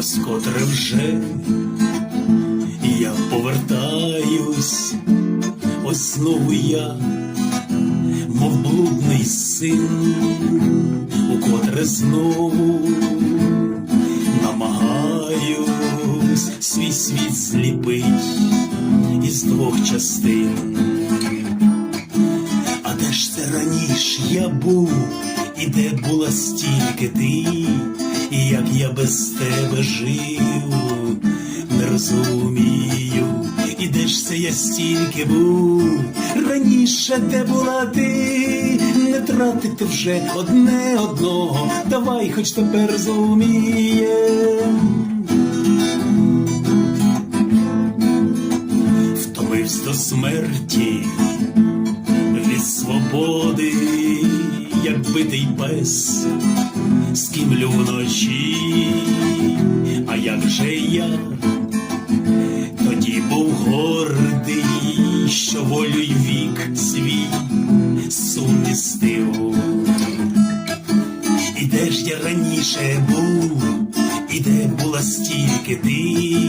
Вкотре вже я повертаюсь, ось знову я, мов блудний син, укотре знову намагаюсь свій світ зліпить із двох частин. А де ж це раніше я був, і де була стільки ти, і як я без тебе жив, не розумію, і де ж це я стільки був, раніше де була ти, не тратити вже одне одного, давай хоч тепер зумієм. Втомився до смерті від свободи, як битий пес, скімлю вночі, а як же я тоді був гордий, що волю й вік свій сумістив. І де ж я раніше був, і де була стільки ти.